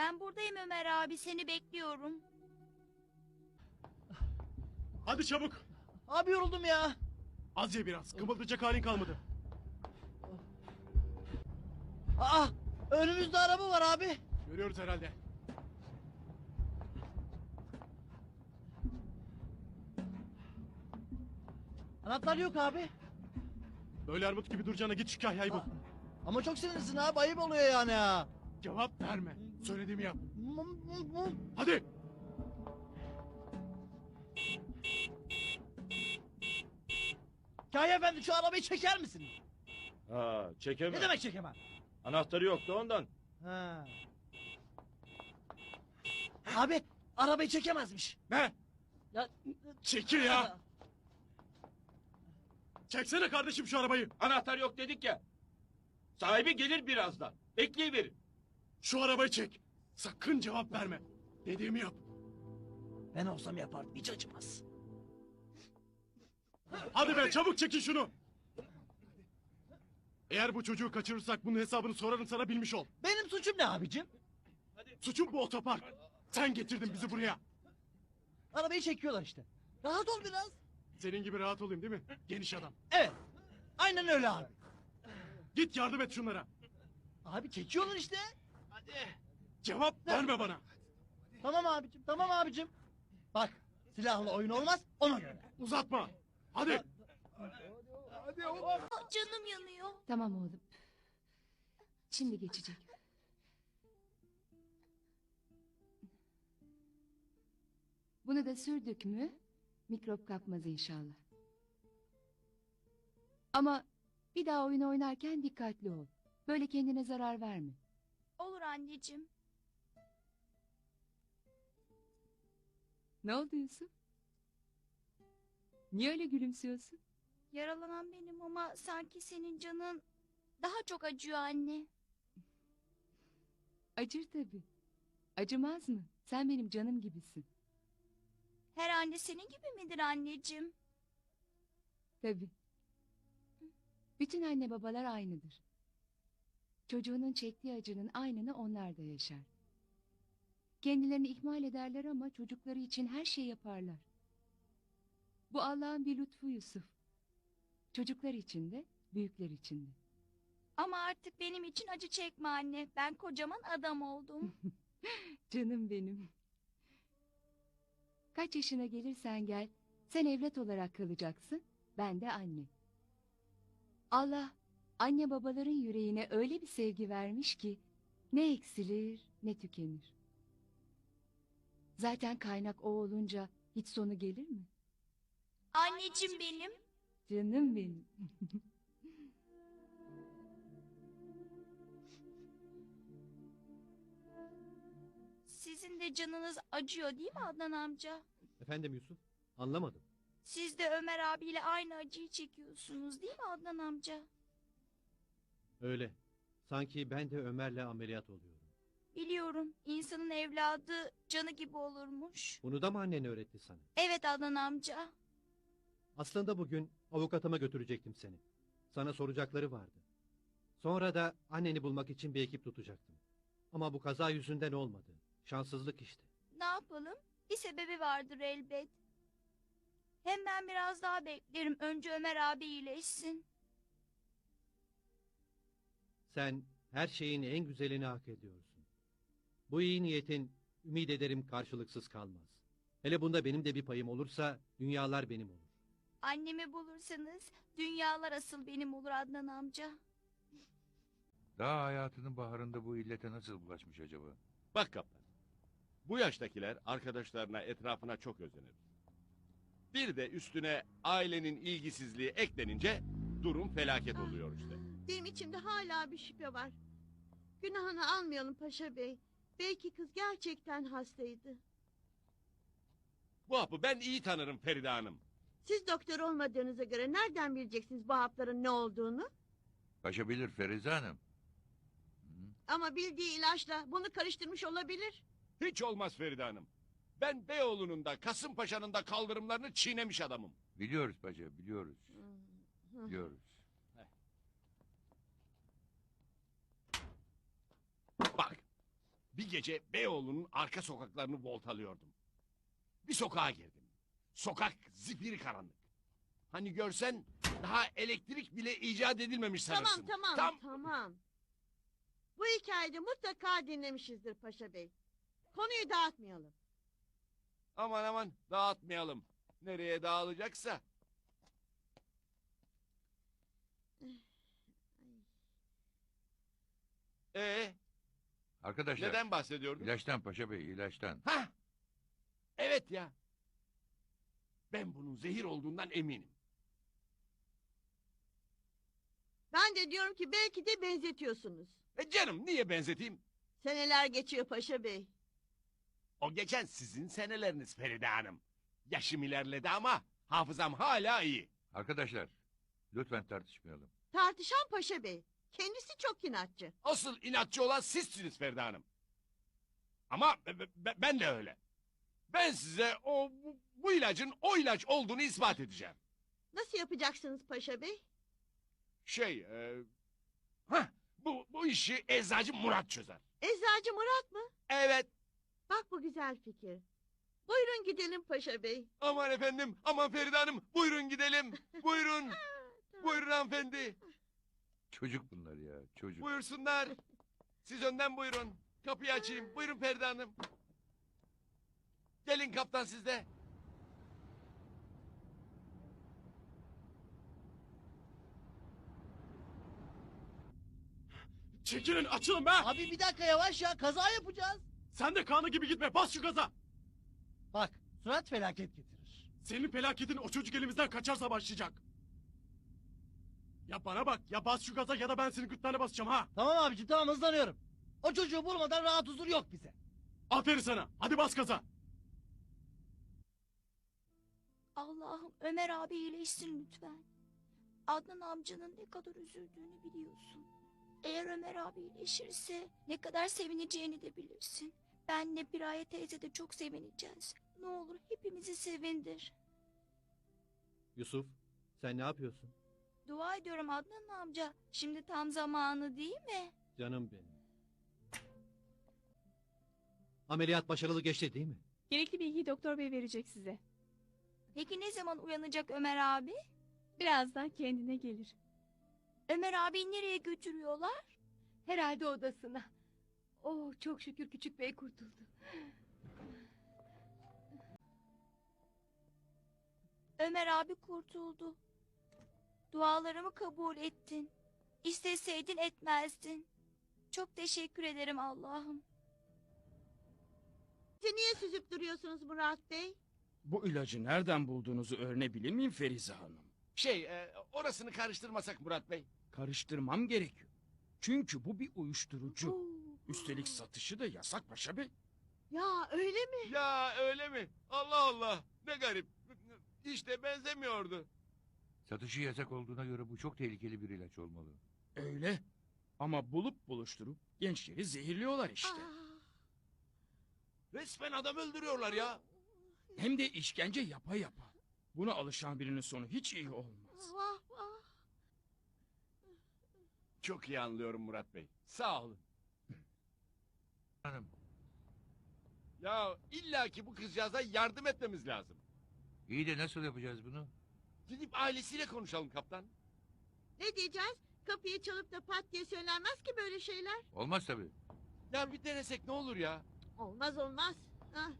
Ben buradayım Ömer abi seni bekliyorum. Hadi çabuk. Abi yoruldum ya. Az ye biraz. Kımıldayacak halin kalmadı. Aa önümüzde araba var abi. Görüyoruz herhalde. Anahtar yok abi. Böyle armut gibi duracağına git şu kahyayı bul. Ama çok sinirlisin abi ayıp oluyor yani ha. Cevap verme. Söylediğimi yap. Hadi. Kaya efendi şu arabayı çeker misin? Ha, çekemem. Ne demek çekemem? Anahtarı yoktu ondan. Ha. Abi arabayı çekemezmiş. Ne? Ya, Çekil ya. Çeksene kardeşim şu arabayı. Anahtar yok dedik ya. Sahibi gelir birazdan. Bekleyiverin. Şu arabayı çek. Sakın cevap verme. Dediğimi yap. Ben olsam yapardım hiç acımaz. Hadi be çabuk çekin şunu. Eğer bu çocuğu kaçırırsak bunun hesabını sorarım sana bilmiş ol. Benim suçum ne abicim? Suçum bu otopark. Sen getirdin bizi buraya. Arabayı çekiyorlar işte. Rahat ol biraz. Senin gibi rahat olayım değil mi? Geniş adam. Evet. Aynen öyle abi. Git yardım et şunlara. Abi çekiyorlar işte. Cevap verme bana. Tamam abicim tamam abicim. Bak silahlı oyun olmaz ona göre. Uzatma. Hadi. Ah, Canım yanıyor. Tamam oğlum. Şimdi geçecek. Bunu da sürdük mü mikrop kapmaz inşallah. Ama bir daha oyun oynarken dikkatli ol. Böyle kendine zarar verme. Olur anneciğim. Ne oldu Yusuf? Niye öyle gülümsüyorsun? Yaralanan benim ama sanki senin canın daha çok acıyor anne. Acır tabii. Acımaz mı? Sen benim canım gibisin. Her anne senin gibi midir anneciğim? Tabii. Bütün anne babalar aynıdır. Çocuğunun çektiği acının aynını onlar da yaşar. Kendilerini ihmal ederler ama çocukları için her şey yaparlar. Bu Allah'ın bir lütfu Yusuf. Çocuklar için de, büyükler için de. Ama artık benim için acı çekme anne. Ben kocaman adam oldum. Canım benim. Kaç yaşına gelirsen gel, sen evlat olarak kalacaksın, ben de anne. Allah anne babaların yüreğine öyle bir sevgi vermiş ki ne eksilir ne tükenir. Zaten kaynak o olunca hiç sonu gelir mi? Anneciğim benim. Canım benim. Sizin de canınız acıyor değil mi Adnan amca? Efendim Yusuf? Anlamadım. Siz de Ömer abiyle aynı acıyı çekiyorsunuz değil mi Adnan amca? Öyle. Sanki ben de Ömer'le ameliyat oluyorum. Biliyorum insanın evladı canı gibi olurmuş. Bunu da mı annen öğretti sana? Evet Adnan amca. Aslında bugün avukatıma götürecektim seni. Sana soracakları vardı. Sonra da anneni bulmak için bir ekip tutacaktım. Ama bu kaza yüzünden olmadı. Şanssızlık işte. Ne yapalım? Bir sebebi vardır elbet. Hem ben biraz daha beklerim. Önce Ömer abi iyileşsin. Sen her şeyin en güzelini hak ediyorsun. Bu iyi niyetin ümit ederim karşılıksız kalmaz. Hele bunda benim de bir payım olursa dünyalar benim olur. Annemi bulursanız dünyalar asıl benim olur Adnan amca. Daha hayatının baharında bu illete nasıl bulaşmış acaba? Bak kaptan. Bu yaştakiler arkadaşlarına, etrafına çok özenir. Bir de üstüne ailenin ilgisizliği eklenince durum felaket oluyor işte. Benim içimde hala bir şüphe var. Günahını almayalım Paşa Bey. Belki kız gerçekten hastaydı. Bu hapı ben iyi tanırım Feride Hanım. Siz doktor olmadığınıza göre nereden bileceksiniz bu hapların ne olduğunu? Paşa bilir Ferize Hanım. Ama bildiği ilaçla bunu karıştırmış olabilir. Hiç olmaz Feride Hanım. Ben Beyoğlu'nun da Kasımpaşa'nın da kaldırımlarını çiğnemiş adamım. Biliyoruz paşa biliyoruz. Biliyoruz. Bak. Bir gece Beyoğlu'nun arka sokaklarını voltalıyordum. Bir sokağa girdim. Sokak zifiri karanlık. Hani görsen daha elektrik bile icat edilmemiş sanırsın. Tamam tamam tamam. Bu hikayede mutlaka dinlemişizdir Paşa Bey. Konuyu dağıtmayalım. Aman aman dağıtmayalım. Nereye dağılacaksa. Ee, Arkadaşlar neden bahsediyordun? ilaçtan Paşa Bey ilaçtan. Ha? Evet ya. Ben bunun zehir olduğundan eminim. Ben de diyorum ki belki de benzetiyorsunuz. E canım niye benzeteyim? Seneler geçiyor Paşa Bey. O geçen sizin seneleriniz Feride Hanım. Yaşım ilerledi ama hafızam hala iyi. Arkadaşlar lütfen tartışmayalım. Tartışan Paşa Bey. Kendisi çok inatçı. Asıl inatçı olan sizsiniz Feride Hanım. Ama be- be- ben de öyle. Ben size o bu, bu ilacın o ilaç olduğunu ispat edeceğim. Nasıl yapacaksınız Paşa Bey? Şey, e, hah, bu, bu işi eczacı Murat çözer. Eczacı Murat mı? Evet, Bak bu güzel fikir. Buyurun gidelim Paşa Bey. aman efendim, aman Feride Hanım, buyurun gidelim. Buyurun, buyurun hanımefendi. Çocuk bunlar ya çocuk. Buyursunlar. Siz önden buyurun. Kapıyı açayım. Buyurun Feride Hanım. Gelin kaptan siz de. Çekilin açılın be. Abi bir dakika yavaş ya kaza yapacağız. Sen de kanı gibi gitme bas şu gaza. Bak surat felaket getirir. Senin felaketin o çocuk elimizden kaçarsa başlayacak. Ya bana bak ya bas şu gaza ya da ben senin gırtlağına basacağım ha. Tamam abicim tamam hızlanıyorum. O çocuğu bulmadan rahat huzur yok bize. Aferin sana hadi bas gaza. Allah'ım Ömer abi iyileşsin lütfen. Adnan amcanın ne kadar üzüldüğünü biliyorsun. Eğer Ömer abi iyileşirse ne kadar sevineceğini de bilirsin. Benle Piraye teyze de çok sevineceğiz. Ne olur hepimizi sevindir. Yusuf, sen ne yapıyorsun? Dua ediyorum Adnan amca. Şimdi tam zamanı değil mi? Canım benim. Ameliyat başarılı geçti değil mi? Gerekli bilgiyi doktor bey verecek size. Peki ne zaman uyanacak Ömer abi? Birazdan kendine gelir. Ömer abi nereye götürüyorlar? Herhalde odasına. Oh çok şükür küçük bey kurtuldu. Ömer abi kurtuldu. Dualarımı kabul ettin. İsteseydin etmezdin. Çok teşekkür ederim Allah'ım. Siz niye süzüp duruyorsunuz Murat Bey? Bu ilacı nereden bulduğunuzu öğrenebilir miyim Ferize Hanım? Şey, e, orasını karıştırmasak Murat Bey. Karıştırmam gerekiyor. Çünkü bu bir uyuşturucu. Üstelik satışı da yasak Paşa Bey. Ya öyle mi? Ya öyle mi? Allah Allah. Ne garip. İşte benzemiyordu. Satışı yasak olduğuna göre bu çok tehlikeli bir ilaç olmalı. Öyle. Ama bulup buluşturup gençleri zehirliyorlar işte. Aa, Resmen adam öldürüyorlar ya. Hem de işkence yapa yapa. Buna alışan birinin sonu hiç iyi olmaz. vah vah. Çok iyi anlıyorum Murat Bey. Sağ olun. Hanım Ya illaki bu kızcağıza yardım etmemiz lazım. iyi de nasıl yapacağız bunu? Gidip ailesiyle konuşalım kaptan. Ne diyeceğiz? Kapıyı çalıp da pat diye söylenmez ki böyle şeyler. Olmaz tabii. Ya bir denesek ne olur ya? Olmaz olmaz. Ah,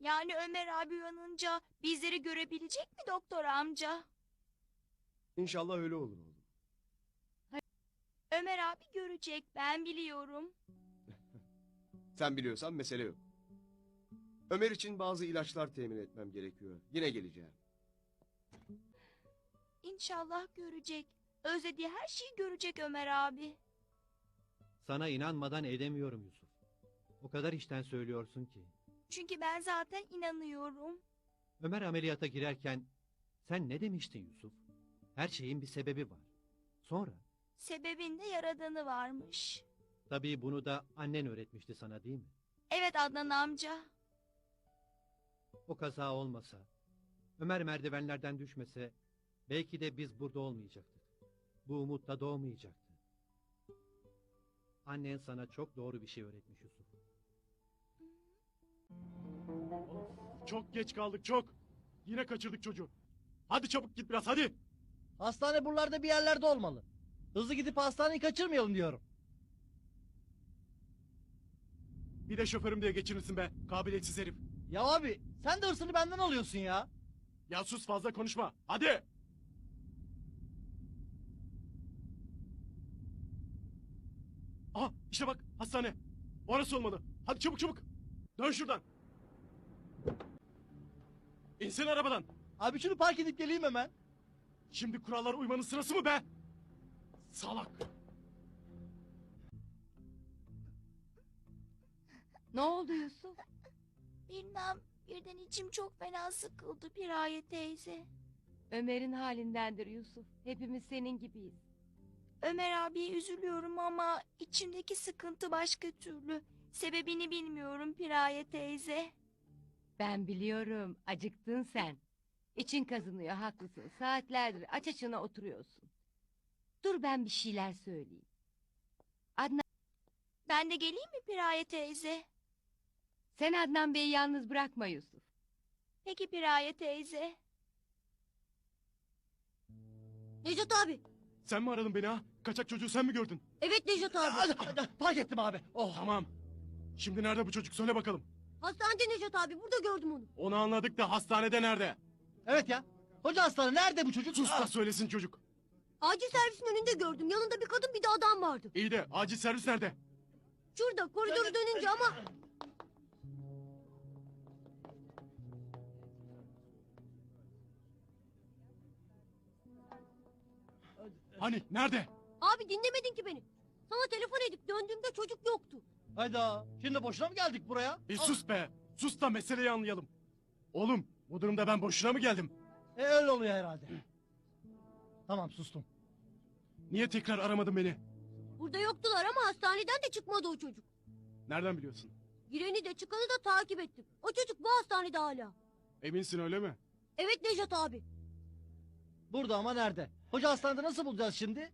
Yani Ömer abi uyanınca bizleri görebilecek mi doktor amca? İnşallah öyle olur oğlum. Ömer abi görecek ben biliyorum. Sen biliyorsan mesele yok. Ömer için bazı ilaçlar temin etmem gerekiyor. Yine geleceğim. İnşallah görecek. Özlediği her şeyi görecek Ömer abi. Sana inanmadan edemiyorum Yusuf. O kadar işten söylüyorsun ki. Çünkü ben zaten inanıyorum. Ömer ameliyata girerken sen ne demiştin Yusuf? Her şeyin bir sebebi var. Sonra Sebebinde yaradanı varmış. tabii bunu da annen öğretmişti sana değil mi? Evet Adnan amca. O kaza olmasa, Ömer merdivenlerden düşmese Belki de biz burada olmayacaktık. Bu umutla doğmayacaktı. Annen sana çok doğru bir şey öğretmiş Yusuf. Çok geç kaldık çok. Yine kaçırdık çocuğu. Hadi çabuk git biraz hadi. Hastane buralarda bir yerlerde olmalı. Hızlı gidip hastaneyi kaçırmayalım diyorum. Bir de şoförüm diye geçirirsin be kabiliyetsiz herif. Ya abi sen de hırsını benden alıyorsun ya. Ya sus fazla konuşma hadi. Aha işte bak hastane. Orası olmalı. Hadi çabuk çabuk. Dön şuradan. İnsin arabadan. Abi şunu park edip geleyim hemen. Şimdi kurallara uymanın sırası mı be? Salak. Ne oldu Yusuf? Bilmem birden içim çok fena sıkıldı Piraye teyze. Ömer'in halindendir Yusuf. Hepimiz senin gibiyiz. Ömer abiye üzülüyorum ama içimdeki sıkıntı başka türlü. Sebebini bilmiyorum Piraye teyze. Ben biliyorum. Acıktın sen. İçin kazınıyor haklısın. Saatlerdir aç açına oturuyorsun. Dur ben bir şeyler söyleyeyim. Adnan, Ben de geleyim mi Piraye teyze? sen Adnan Bey'i yalnız bırakma Yusuf. Peki Piraye teyze. Necat abi. Sen mi aradın beni ha? Kaçak çocuğu sen mi gördün? Evet Necat Hadi, hadi, park ettim abi. Oh. Tamam. Şimdi nerede bu çocuk söyle bakalım. Hastanede Necat abi. Burada gördüm onu. Onu anladık da hastanede nerede? Evet ya. Hoca hastane nerede bu çocuk? Sus Ah, da söylesin çocuk. Acil servisin önünde gördüm. Yanında bir kadın bir de adam vardı. İyi de acil servis nerede? Şurada koridoru dönünce ama... Hani nerede? Abi dinlemedin ki beni. Sana telefon edip döndüğümde çocuk yoktu. Hayda. Şimdi boşuna mı geldik buraya? Bir sus be. Sus da meseleyi anlayalım. Oğlum bu durumda ben boşuna mı geldim? E, öyle oluyor herhalde. Tamam sustum. Niye tekrar aramadın beni? Burada yoktular ama hastaneden de çıkmadı o çocuk. Nereden biliyorsun? Gireni de çıkanı da takip ettim. O çocuk bu hastanede hala. Eminsin öyle mi? Evet Necat abi. Burada ama nerede? Hoca hastanede nasıl bulacağız şimdi?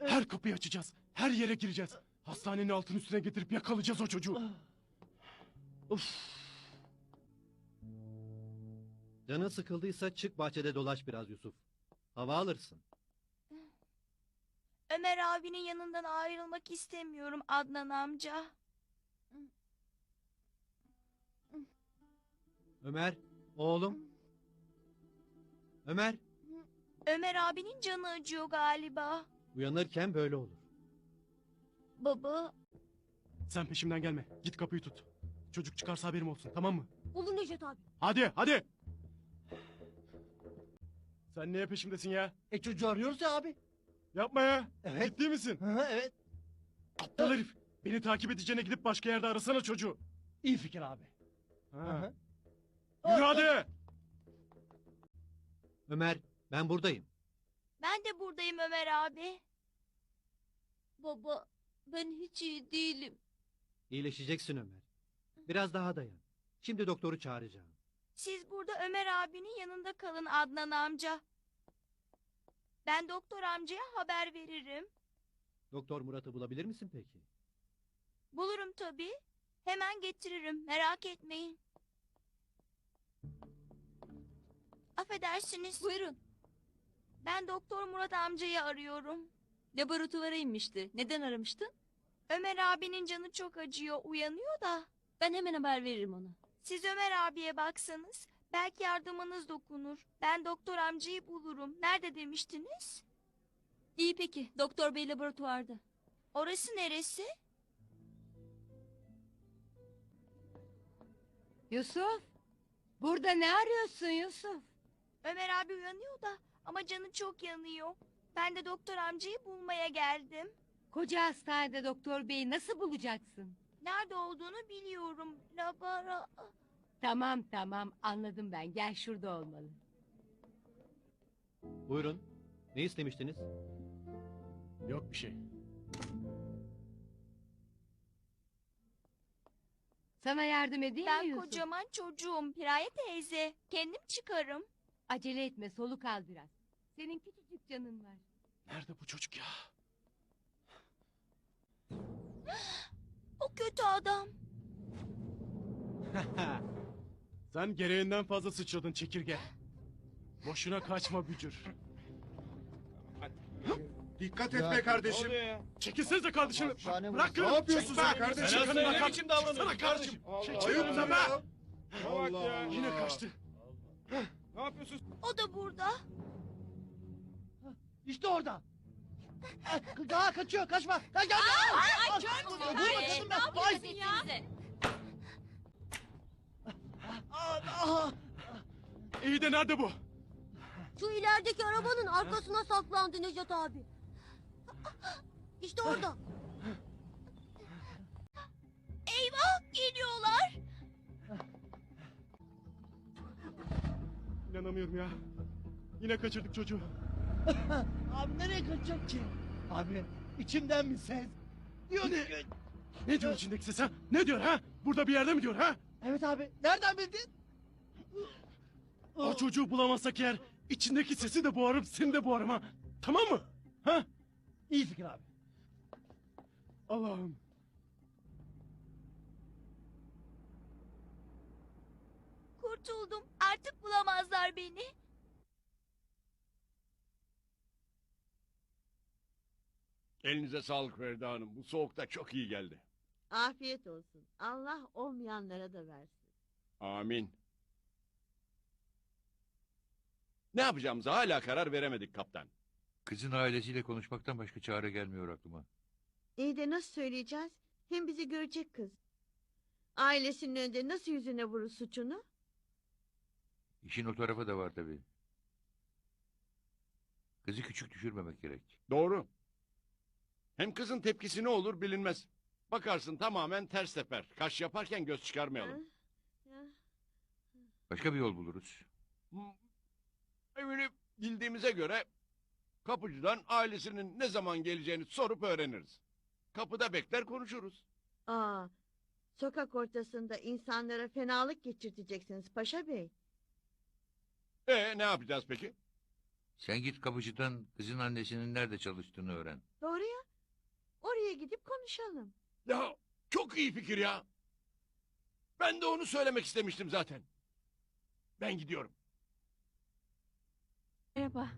Her kapıyı açacağız. Her yere gireceğiz. Hastanenin altın üstüne getirip yakalayacağız o çocuğu. Uf. Canın sıkıldıysa çık bahçede dolaş biraz Yusuf. Hava alırsın. Ömer abinin yanından ayrılmak istemiyorum Adnan amca. Ömer, oğlum. Ömer, Ömer abinin canı acıyor galiba. uyanırken böyle olur. Baba Sen peşimden gelme. Git kapıyı tut. Çocuk çıkarsa haberim olsun tamam mı? Olur Necat abi. Hadi hadi. Sen niye peşimdesin ya? E çocuğu arıyoruz ya abi. Yapma ya. Evet. Ciddi misin? Hı hı, evet. Aptal herif. Beni takip edeceğine gidip başka yerde arasana çocuğu. İyi fikir abi. Hı Ha. hı. Yürü Ömer, ben buradayım. ben de buradayım Ömer abi. Baba ben hiç iyi değilim. İyileşeceksin Ömer. Biraz daha dayan. Şimdi doktoru çağıracağım. Siz burada Ömer abinin yanında kalın Adnan amca. Ben doktor amcaya haber veririm. Doktor Murat'ı bulabilir misin peki? Bulurum tabii. Hemen getiririm merak etmeyin. Affedersiniz. Buyurun. Ben Doktor Murat amcayı arıyorum. Laboratuvara inmişti. Neden aramıştın? Ömer abinin canı çok acıyor uyanıyor da. Ben hemen haber veririm ona. Siz Ömer abiye baksanız belki yardımınız dokunur. Ben doktor amcayı bulurum. Nerede demiştiniz? İyi peki. Doktor bey laboratuvarda. Orası neresi? Yusuf, burada ne arıyorsun Yusuf? Ömer abi uyanıyor da ama canı çok yanıyor. Ben de doktor amcayı bulmaya geldim. Koca hastanede doktor beyi nasıl bulacaksın? Nerede olduğunu biliyorum. Labara... Tamam tamam anladım ben. Gel şurada olmalı. Buyurun. Ne istemiştiniz? Yok bir şey. Sana yardım edeyim mi Ben Yusuf? kocaman çocuğum Piraye teyze. Kendim çıkarım. Acele etme soluk al biraz. Senin küçücük canın var. Nerede bu çocuk ya? O kötü adam. Sen gereğinden fazla sıçradın çekirge. Boşuna kaçma bücür. Dikkat et be kardeşim. Çekilsenize kardeşim. Bırakın. Ne yapıyorsun sen kardeşim? Sen ne biçim davranıyorsun Sana kardeşim. Ayıp be. Yine kaçtı. Ne yapıyorsun? O da burada. İşte orada. Daha kaçıyor kaçma. Kaç kaç. Ay kör Dur bakalım ben. Ay. Ah, İyi de nerede bu? Şu ilerideki arabanın arkasına saklandı Necat abi. İşte orada. Eyvah geliyorlar. İnanamıyorum ya. Yine kaçırdık çocuğu. Abi nereye kaçacak ki? Abi içimden bir ses. Diyor ki... Ne diyor içindeki ses ha? Ne diyor ha? Burada bir yerde mi diyor ha? Evet abi nereden bildin? O çocuğu bulamazsak eğer içindeki sesi de boğarım seni de boğarım ha. Tamam mı? Ha? İyi fikir abi. Allah'ım. Kurtuldum. Artık bulamazlar beni. Elinize sağlık Feride Hanım. Bu soğukta çok iyi geldi. Afiyet olsun. Allah olmayanlara da versin. Amin. Ne yapacağımıza hala karar veremedik kaptan. Kızın ailesiyle konuşmaktan başka çare gelmiyor aklıma. İyi de nasıl söyleyeceğiz? Hem bizi görecek kız. Ailesinin önünde nasıl yüzüne vurur suçunu? İşin o tarafı da var tabii. Kızı küçük düşürmemek gerek. Doğru. Hem kızın tepkisi ne olur bilinmez. Bakarsın tamamen ters teper. Kaş yaparken göz çıkarmayalım. Ya. Başka bir yol buluruz. Hmm. Evini bildiğimize göre kapıcıdan ailesinin ne zaman geleceğini sorup öğreniriz. Kapıda bekler konuşuruz. Aa, sokak ortasında fenalık geçirteceksiniz Paşa Bey. E ne yapacağız peki? Sen git kapıcıdan kızın annesinin nerede çalıştığını öğren. Doğru ya. Oraya gidip konuşalım. Ya çok iyi fikir ya. Ben de onu söylemek istemiştim zaten. Ben gidiyorum. Merhaba.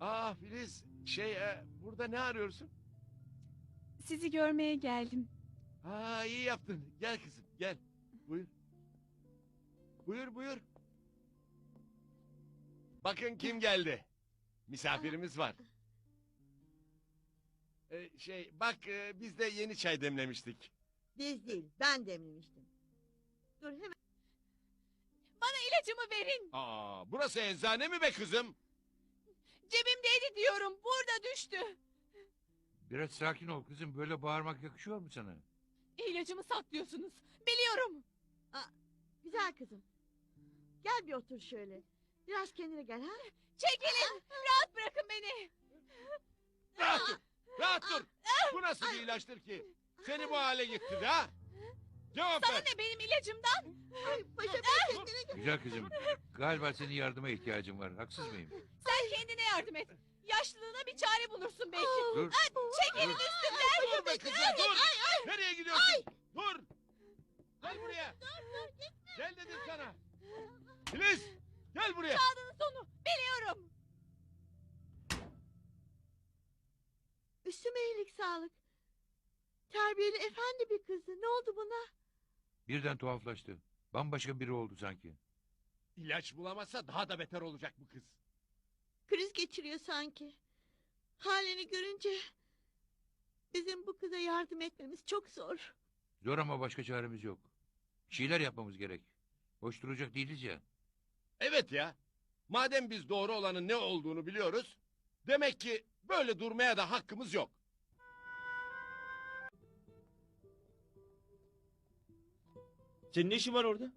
Aa Filiz şey e, burada ne arıyorsun? Sizi görmeye geldim. Ha iyi yaptın. Gel kızım gel. Buyur. Buyur buyur. Bakın kim geldi. Misafirimiz var. Ee, şey bak e, biz de yeni çay demlemiştik. Biz değil, ben demlemiştim. Dur hemen. İlacımı verin. Aa burası eczane mi be kızım? Cebimdeydi diyorum. Burada düştü. Biraz sakin ol kızım. Böyle bağırmak yakışıyor mu sana? İlacımı saklıyorsunuz. Biliyorum. Güzel kızım. Gel bir otur şöyle. Biraz kendine gel ha. Çekilin. Rahat bırakın beni. Rahat dur. Rahat dur. Bu nasıl bir ilaçtır ki? Seni bu hale getirdi ha? Cevap Sana ver. ne benim ilacımdan? Ay Paşa Bey kendine gel. Güzel kızım. Galiba senin yardıma ihtiyacın var. Haksız mıyım? Sen kendine yardım et. Yaşlılığına bir çare bulursun belki. Dur. Çekilin Dur. üstümden. Dur be kızım dur. Nereye gidiyorsun? Dur. Gel buraya. Gel dedim sana. Filiz gel buraya. Çağının sonu. Biliyorum. Üstüme iyilik sağlık. Terbiyeli efendi bir kızdı. Ne oldu buna? Birden tuhaflaştı. Bambaşka biri oldu sanki. İlaç bulamazsa daha da beter olacak bu kız. Kriz geçiriyor sanki. Halini görünce bizim bu kıza yardım etmemiz çok zor. Zor ama başka çaremiz yok. Bir şeyler yapmamız gerek. Boş duracak değiliz ya. Evet ya. Madem biz doğru olanın ne olduğunu biliyoruz. Demek ki böyle durmaya da hakkımız yok. Senin ne işin var orada?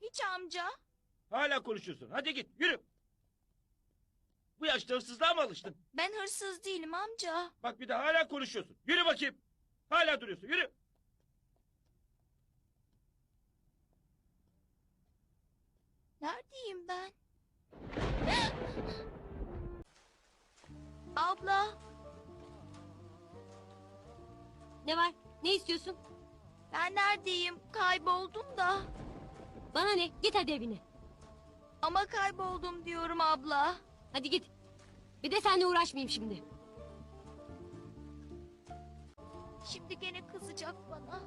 Hiç amca. Hala konuşuyorsun. Hadi git yürü. Bu yaşta hırsızlığa mı alıştın? Ben hırsız değilim amca. Bak bir de hala konuşuyorsun. Yürü bakayım. Hala duruyorsun. Yürü. Neredeyim ben? Abla, Ne var? Ne istiyorsun? ben neredeyim? Kayboldum da. Bana ne? Git hadi evine. Ama kayboldum diyorum abla. Hadi git. Bir de seninle uğraşmayayım şimdi. Şimdi gene kızacak bana.